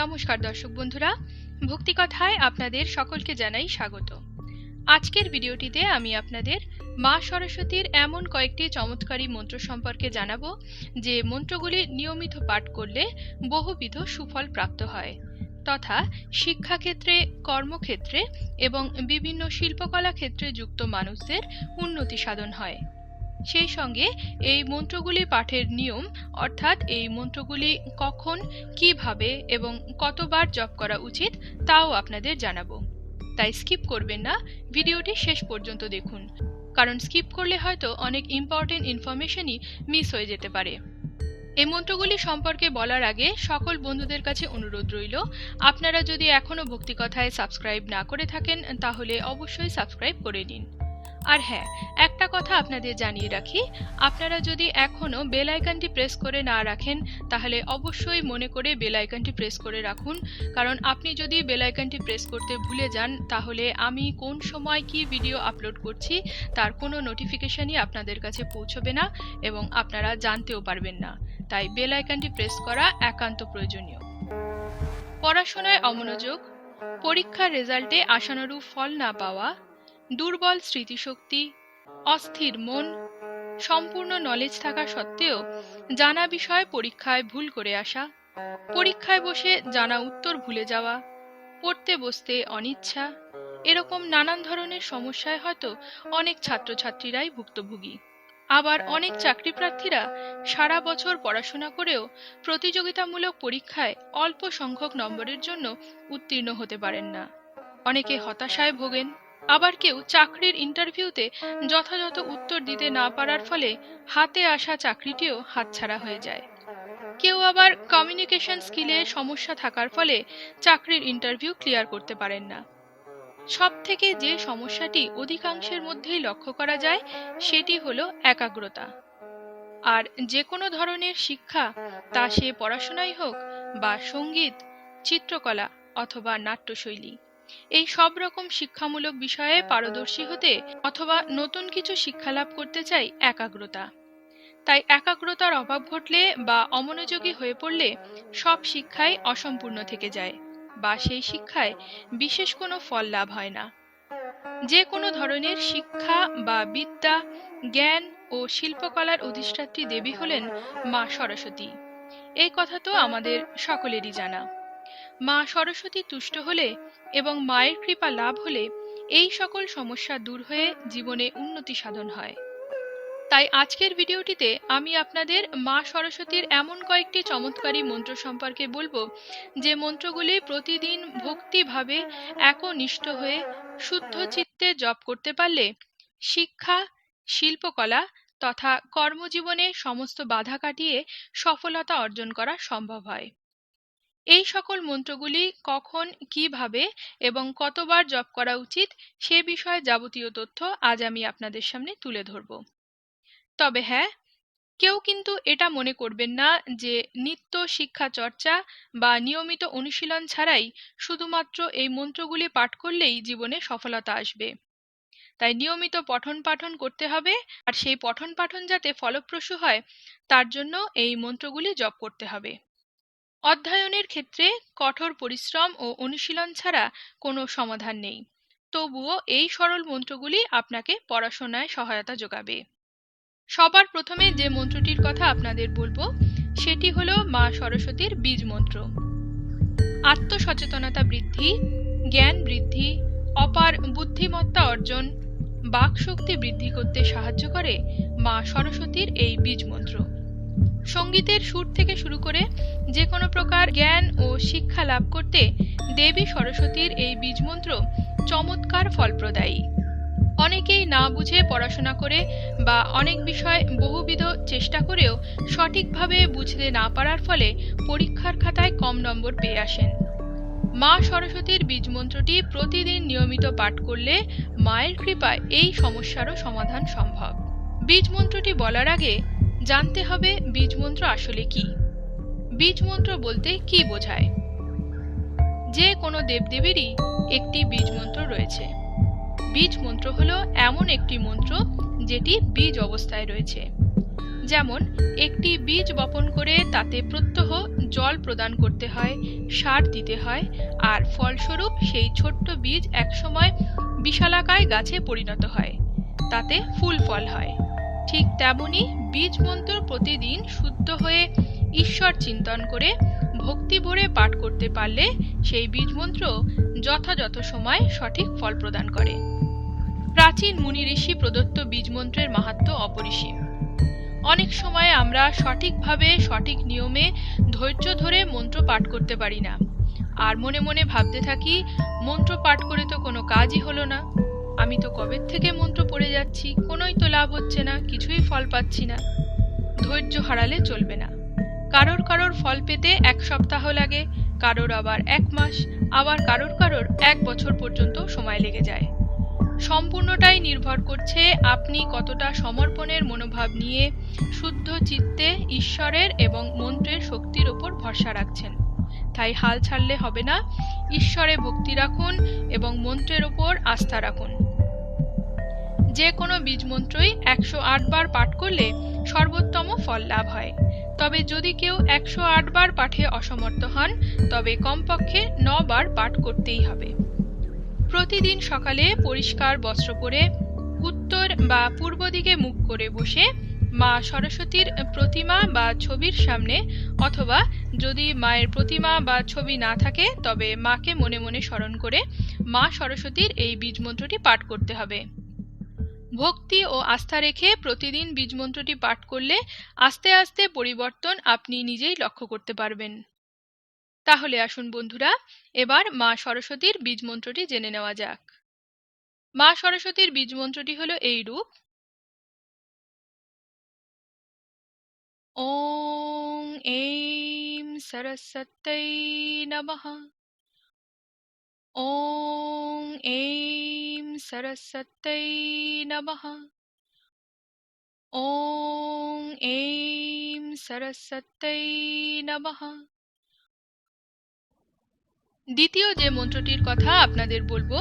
নমস্কার দর্শক বন্ধুরা ভক্তিকথায় আপনাদের সকলকে জানাই স্বাগত। আজকের ভিডিওটিতে আমি আপনাদের মা সরস্বতীর এমন কয়েকটি চমৎকারী মন্ত্র সম্পর্কে জানাব, যে মন্ত্রগুলি নিয়মিত পাঠ করলে বহুবিধ সুফল প্রাপ্ত হয়, তথা শিক্ষাক্ষেত্রে, কর্মক্ষেত্রে এবং বিভিন্ন শিল্পকলা ক্ষেত্রে যুক্ত মানুষদের উন্নতি সাধন হয়। সেই সঙ্গে এই মন্ত্রগুলি পাঠের নিয়ম, অর্থাৎ এই মন্ত্রগুলি কখন, কীভাবে এবং কতবার জপ করা উচিত তাও আপনাদের জানাব। তাই স্কিপ করবেন না, ভিডিওটি শেষ পর্যন্ত দেখুন। কারণ স্কিপ করলে হয়তো অনেক ইম্পর্টেন্ট ইনফরমেশনই মিস হয়ে যেতে পারে। এই মন্ত্রগুলি সম্পর্কে বলার আগে সকল বন্ধুদের কাছে অনুরোধ রইল, আপনারা যদি এখনও ভক্তিকথায় সাবস্ক্রাইব না করে থাকেন, তাহলে অবশ্যই সাবস্ক্রাইব করে নিন। আর হ্যাঁ একটা কথা আপনাদের জানিয়ে রাখি, আপনারা যদি এখনও বেল আইকনটি প্রেস করে না রাখেন, তাহলে অবশ্যই মনে করে বেল প্রেস করে রাখুন। কারণ আপনি যদি বেল আইকনটি প্রেস করতে ভুলে যান, তাহলে আমি কোন সময় কি ভিডিও আপলোড করছি, তার কোনো নোটিফিকেশনই আপনাদের কাছে পৌঁছবে না এবং আপনারা জানতেও পারবেন না। তাই বেল প্রেস করা একান্ত প্রয়োজনীয়। পড়াশোনায় অমনোযোগ, পরীক্ষার রেজাল্টে আশানুরূপ ফল না পাওয়া দুর্বল স্মৃতিশক্তি, অস্থির মন, সম্পূর্ণ নলেজ থাকা সত্ত্বেও জানা বিষয় পরীক্ষায় ভুল করে আসা, পরীক্ষায় বসে জানা উত্তর ভুলে যাওয়া, পড়তে বসতে অনিচ্ছা, এরকম নানান ধরনের সমস্যায় হয়তো অনেক ছাত্রছাত্রীরাই ভুক্তভোগী। আবার অনেক চাকরি প্রার্থীরা সারা বছর পড়াশোনা করেও প্রতিযোগিতামূলক পরীক্ষায় অল্প সংখ্যক নম্বরের জন্য উত্তীর্ণ হতে পারেন না। অনেকে হতাশায় ভোগেন আবার কেউ চাকরির ইন্টারভিউতে যথাযথ উত্তর দিতে না পারার ফলে হাতে আসা চাকরিটিও হাতছাড়া হয়ে যায়। কেউ আবার কমিউনিকেশন স্কিলে সমস্যা থাকার ফলে চাকরির ইন্টারভিউ ক্লিয়ার করতে পারেন না। সব থেকে যে সমস্যাটি অধিকাংশের মধ্যেই লক্ষ্য করা যায়, সেটি হলো একাগ্রতা। আর যে কোনো ধরনের শিক্ষা, তা সে পড়াশোনাই হোক বা সংগীত, চিত্রকলা অথবা নাট্যশৈলী। এই সব রকম শিক্ষামূলক বিষয়ে পারদর্শী হতে অথবা নতুন কিছু শিক্ষা লাভ করতে চাই একাগ্রতা। তাই একাগ্রতার অভাব ঘটলে বা অমনোযোগী হয়ে পড়লে সব শিক্ষাই অসম্পূর্ণ থেকে যায় বা সেই শিক্ষায় বিশেষ কোনো ফল লাভ হয় না। যে কোনো ধরনের শিক্ষা বা বিদ্যা, জ্ঞান ও শিল্পকলার অধিষ্ঠাত্রী দেবী হলেন মা সরস্বতী। এই কথা তো আমাদের সকলেরই জানা। মা সরস্বতী তুষ্ট হলে এবং মায়ের কৃপা লাভ হলে এই সকল সমস্যা দূর হয়ে জীবনে উন্নতি সাধন হয়। তাই আজকের ভিডিওটিতে আমি আপনাদের মা সরস্বতীর এমন কয়েকটি চমৎকারী মন্ত্র সম্পর্কে বলব, যে মন্ত্রগুলি প্রতিদিন ভক্তিভাবে একনিষ্ঠ হয়ে শুদ্ধ চিত্তে জপ করতে পারলে শিক্ষা, শিল্পকলা তথা কর্মজীবনে সমস্ত বাধা কাটিয়ে সফলতা অর্জন করা সম্ভব হয়। এই সকল মন্ত্রগুলি কখন কীভাবে এবং কতবার জপ করা উচিত সে বিষয়ে যাবতীয় তথ্য আজ আমি আপনাদের সামনে তুলে ধরব। তবে হ্যাঁ কেউ কিন্তু এটা মনে করবেন না যে নিত্য শিক্ষা চর্চা বা নিয়মিত অনুশীলন ছাড়াই শুধুমাত্র এই মন্ত্রগুলি পাঠ করলেই জীবনে সফলতা আসবে। তাই নিয়মিত পঠন পাঠন করতে হবে আর সেই পঠন পাঠন যাতে ফলপ্রসূ হয়, তার জন্য এই মন্ত্রগুলি জপ করতে হবে। অধ্যয়নের ক্ষেত্রে কঠোর পরিশ্রম ও অনুশীলন ছাড়া কোনো সমাধান নেই। তবুও এই সরল মন্ত্রগুলি আপনাকে পড়াশোনায় সহায়তা যোগাবে। সবার প্রথমে যে মন্ত্রটির কথা আপনাদের বলব, সেটি হলো মা সরস্বতীর বীজ মন্ত্র। আত্মসচেতনতা বৃদ্ধি, জ্ঞান বৃদ্ধি, অপার বুদ্ধিমত্তা অর্জন, বাকশক্তি বৃদ্ধি করতে সাহায্য করে মা সরস্বতীর এই বীজ মন্ত্র। সঙ্গীতের সুর থেকে শুরু করে যে কোনো প্রকার জ্ঞান ও শিক্ষা লাভ করতে দেবী সরস্বতীর এই বীজমন্ত্র চমৎকার ফলপ্রদায়ী। অনেকেই না বুঝে পড়াশোনা করে বা অনেক বিষয় বহুবিধ চেষ্টা করেও সঠিকভাবে বুঝতে না পারার ফলে পরীক্ষার খাতায় কম নম্বর পেয়ে আসেন। মা সরস্বতীর বীজমন্ত্রটি প্রতিদিন নিয়মিত পাঠ করলে মায়ের কৃপায় এই সমস্যারও সমাধান সম্ভব। বীজমন্ত্রটি বলার আগে জানতে হবে বীজমন্ত্র আসলে কি। বীজমন্ত্র বলতে কি বোঝায়? যে কোনো দেবদেবীরই একটি বীজমন্ত্র রয়েছে। বীজ মন্ত্র হলো এমন একটি মন্ত্র যেটি বীজ অবস্থায় রয়েছে। যেমন, একটি বীজ বপন করে তাতে প্রত্যহ জল প্রদান করতে হয়, সার দিতে হয়, আর ফলস্বরূপ সেই ছোট্ট বীজ একসময় বিশালাকায় গাছে পরিণত হয়। তাতে ফুল ফল হয়। ঠিক তেমনি বীজ মন্ত্র প্রতিদিন শুদ্ধ হয়ে ঈশ্বর চিন্তন করে ভক্তি ভরে পাঠ করতে পারলে সেই বীজ মন্ত্র যথাযথ সময় সঠিক ফল প্রদান করে। প্রাচীন মুনি ঋষি প্রদত্ত বীজ মন্ত্রের মাহাত্ম্য অপরিসীম। অনেক সময় আমরা সঠিকভাবে সঠিক নিয়মে ধৈর্য ধরে মন্ত্র পাঠ করতে পারি না। আর মনে মনে ভাবতে থাকি, মন্ত্র পাঠ করে তো কোনো কাজই হলো না। আমি তো কবের থেকে মন্ত্র পড়ে যাচ্ছি, কোনোই তো লাভ হচ্ছে না, কিছুই ফল পাচ্ছি না। ধৈর্য হারালে চলবে না। কারোর কারোর ফল পেতে এক সপ্তাহ লাগে, কারোর আবার এক মাস, আবার কারোর কারোর এক বছর পর্যন্ত সময় লেগে যায়। সম্পূর্ণটাই নির্ভর করছে আপনি কতটা সমর্পণের মনোভাব নিয়ে শুদ্ধ চিত্তে ঈশ্বরের এবং মন্ত্রের শক্তির ওপর ভরসা রাখছেন। তাই হাল ছাড়লে হবে না, ঈশ্বরে ভক্তি রাখুন এবং মন্ত্রের ওপর আস্থা রাখুন। যে কোনো বীজ মন্ত্রই একশো বার পাঠ করলে সর্বোত্তম ফল লাভ হয়। তবে যদি কেউ একশো বার পাঠে অসমর্থ হন, তবে কমপক্ষে বার পাঠ করতেই হবে। প্রতিদিন সকালে পরিষ্কার বস্ত্র পরে উত্তর বা পূর্ব দিকে মুখ করে বসে মা সরস্বতীর প্রতিমা বা ছবির সামনে অথবা যদি মায়ের প্রতিমা বা ছবি না থাকে, তবে মাকে মনে মনে স্মরণ করে মা সরস্বতীর এই বীজ মন্ত্রটি পাঠ করতে হবে। ভক্তি ও আস্থা রেখে প্রতিদিন বীজ মন্ত্রটি পাঠ করলে আস্তে আস্তে পরিবর্তন আপনি নিজেই লক্ষ্য করতে পারবেন। তাহলে আসুন বন্ধুরা, এবার মা সরস্বতীর বীজ মন্ত্রটি জেনে নেওয়া যাক। মা সরস্বতীর বীজ মন্ত্রটি হলো এই রূপ। ওং এইম সরস্বতৈ নমঃ। ওং এইম সরস্বতৈ নমঃ ওং এইম সরস্বতৈ নমঃ দ্বিতীয় যে মন্ত্রটির কথা আপনাদের বলব,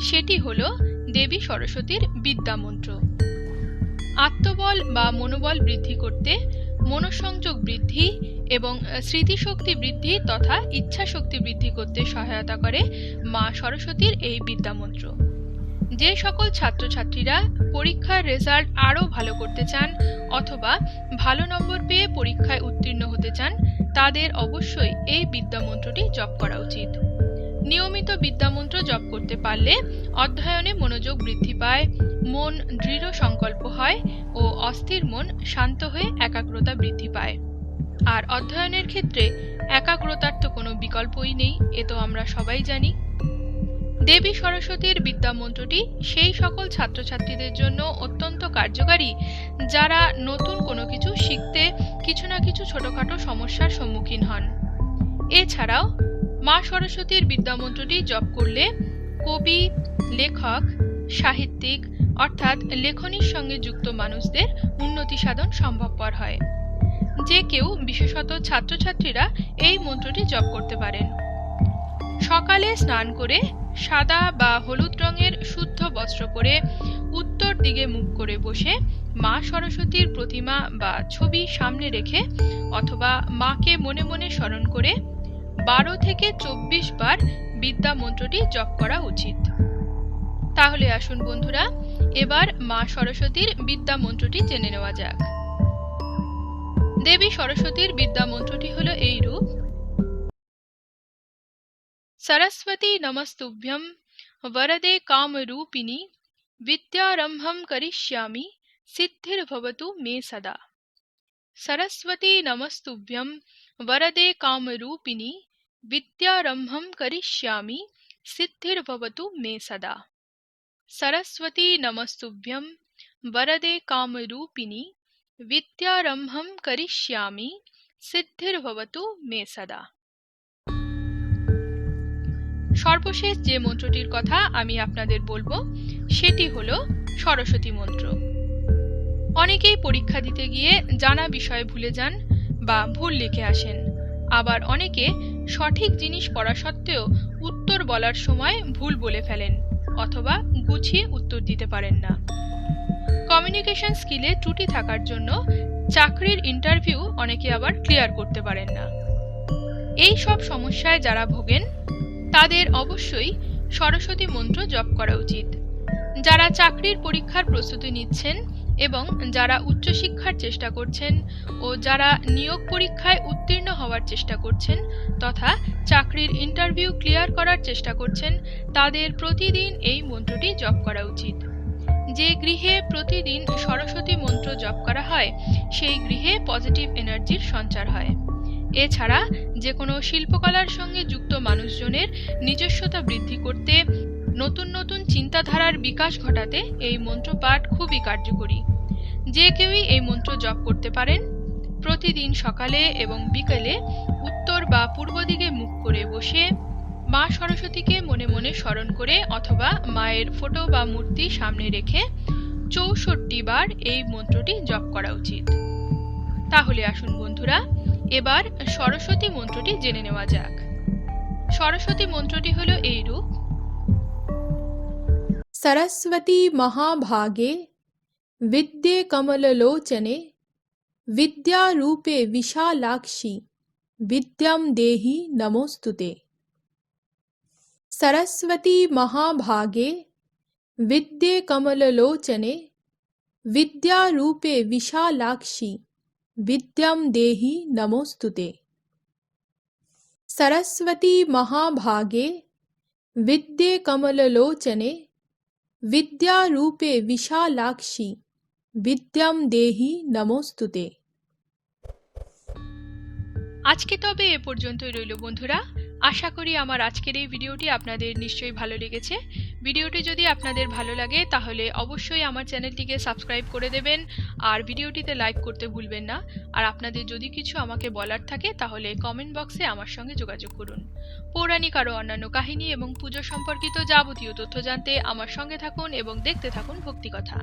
সেটি হলো দেবী সরস্বতীর বিদ্যা মন্ত্র। আত্মবল বা মনোবল বৃদ্ধি করতে মনোসংযোগ বৃদ্ধি এবং স্মৃতিশক্তি বৃদ্ধি তথা ইচ্ছা শক্তি বৃদ্ধি করতে সহায়তা করে মা সরস্বতীর এই বিদ্যা মন্ত্র যে সকল ছাত্রছাত্রীরা পরীক্ষার রেজাল্ট আরও ভালো করতে চান অথবা ভালো নম্বর পেয়ে পরীক্ষায় উত্তীর্ণ হতে চান, তাদের অবশ্যই এই বিদ্যা মন্ত্রটি জপ করা উচিত। নিয়মিত বিদ্যামন্ত্র জপ করতে পারলে অধ্যয়নে মনোযোগ বৃদ্ধি পায়, মন দৃঢ় সংকল্প হয় ও অস্থির মন শান্ত হয়ে একাগ্রতা বৃদ্ধি পায়। আর অধ্যয়নের ক্ষেত্রে একাগ্রতার তো কোনো বিকল্পই নেই, এ তো আমরা সবাই জানি। দেবী সরস্বতীর বিদ্যা মন্ত্রটি সেই সকল ছাত্রছাত্রীদের জন্য অত্যন্ত কার্যকারী, যারা নতুন কোনো কিছু শিখতে কিছু না কিছু ছোটখাটো সমস্যার সম্মুখীন হন। এছাড়াও মা সরস্বতীর বিদ্যামন্ত্রটি জপ করলে কবি, লেখক, সাহিত্যিক, অর্থাৎ লেখনীর সঙ্গে যুক্ত মানুষদের উন্নতি সাধন সম্ভবপর হয়। যে কেউ, বিশেষত ছাত্রছাত্রীরা, এই মন্ত্রটি জপ করতে পারেন। সকালে স্নান করে সাদা বা হলুদ রঙের শুদ্ধ বস্ত্র পরে উত্তর দিকে মুখ করে বসে মা সরস্বতীর প্রতিমা বা ছবি সামনে রেখে অথবা মাকে মনে মনে স্মরণ করে বারো থেকে চব্বিশ বার বিদ্যা মন্ত্রটি জপ করা উচিত তাহলে আসুন বন্ধুরা এবার মা সরস্বতীর বিদ্যা মন্ত্রটি জেনে নেওয়া যাক দেবী সরস্বতীর বিদ্যা মন্ত্রটি হলো এই রূপ সরস্বতী নমস্তুভ্যম वरदे कामरूपिणी विद्यारम्भं करिष्यामि सिद्धिर्भवतु मे सदा सरस्वती नमस्तुभ्यं वरदे कामरूपिणी विद्यारम्भं करिष्यामि सिद्धिर्भवतु मे सदा सरस्वती नमस्तुभ्यं वरदे कामरूपिणी विद्यारम्भं करिष्यामि সিদ্ধির্ভবতু মে সদা সর্বশেষ যে মন্ত্রটির কথা আমি আপনাদের বলবো সেটি হলো সরস্বতী মন্ত্র অনেকেই পরীক্ষা দিতে গিয়ে জানা বিষয় ভুলে যান বা ভুল লিখে আসেন আবার অনেকে সঠিক জিনিস পড়া সত্ত্বেও উত্তর বলার সময় ভুল বলে ফেলেন অথবা গুছিয়ে উত্তর দিতে পারেন না। কমিউনিকেশন স্কিলে ত্রুটি থাকার জন্য চাকরির ইন্টারভিউ অনেকে আবার ক্লিয়ার করতে পারেন না। এই সব সমস্যায় যারা ভোগেন, তাদের অবশ্যই সরস্বতী মন্ত্র জপ করা উচিত। যারা চাকরির পরীক্ষার প্রস্তুতি নিচ্ছেন এবং যারা উচ্চশিক্ষার চেষ্টা করছেন ও যারা নিয়োগ পরীক্ষায় উত্তীর্ণ হওয়ার চেষ্টা করছেন তথা চাকরির ইন্টারভিউ ক্লিয়ার করার চেষ্টা করছেন, তাদের প্রতিদিন এই মন্ত্রটি জপ করা উচিত। যে গৃহে প্রতিদিন সরস্বতী মন্ত্র জপ করা হয়, সেই গৃহে পজিটিভ এনার্জির সঞ্চার হয়। এছাড়া যে কোনো শিল্পকলার সঙ্গে যুক্ত মানুষজনের নিজস্বতা বৃদ্ধি করতে নতুন নতুন চিন্তাধারার বিকাশ ঘটাতে এই মন্ত্রপাঠ খুবই কার্যকরী। যে কেউই এই মন্ত্র জপ করতে পারেন, প্রতিদিন সকালে এবং বিকেলে উত্তর বা পূর্ব দিকে মুখ করে বসে মা সরস্বতীকে মনে মনে স্মরণ করে অথবা মায়ের ফটো বা মূর্তি সামনে রেখে চৌষট্টি বার এই মন্ত্রটি জপ করা উচিত। তাহলে আসুন বন্ধুরা, এবার সরস্বতী মন্ত্রটি জেনে নেওয়া যাক। সরস্বতী মন্ত্রটি হলো এই রূপ सरस्वती महाभागे विद्ये कमललोचने विद्यारूपे विशालाक्षि विद्यां देहि नमोऽस्तु ते सरस्वती महाभागे विद्ये कमललोचने विद्यारूपे विशालाक्षि विद्यां देहि नमोऽस्तु ते सरस्वती महाभागे विद्ये कमललोचने विद्यारूपे विशालाक्षि विद्यां देहि नमोऽस्तु ते আজকে তবে এ পর্যন্তই রইল বন্ধুরা আশা করি আমার আজকের এই ভিডিওটি আপনাদের নিশ্চয়ই ভালো লেগেছে ভিডিওটি যদি আপনাদের ভালো লাগে, তাহলে অবশ্যই আমার চ্যানেলটিকে সাবস্ক্রাইব করে দেবেন। আর ভিডিওটিতে লাইক করতে ভুলবেন না। আর আপনাদের যদি কিছু আমাকে বলার থাকে, তাহলে কমেন্ট বক্সে আমার সঙ্গে যোগাযোগ করুন। পৌরাণিক আরও অন্যান্য কাহিনী এবং পুজো সম্পর্কিত যাবতীয় তথ্য জানতে আমার সঙ্গে থাকুন এবং দেখতে থাকুন ভক্তিকথা।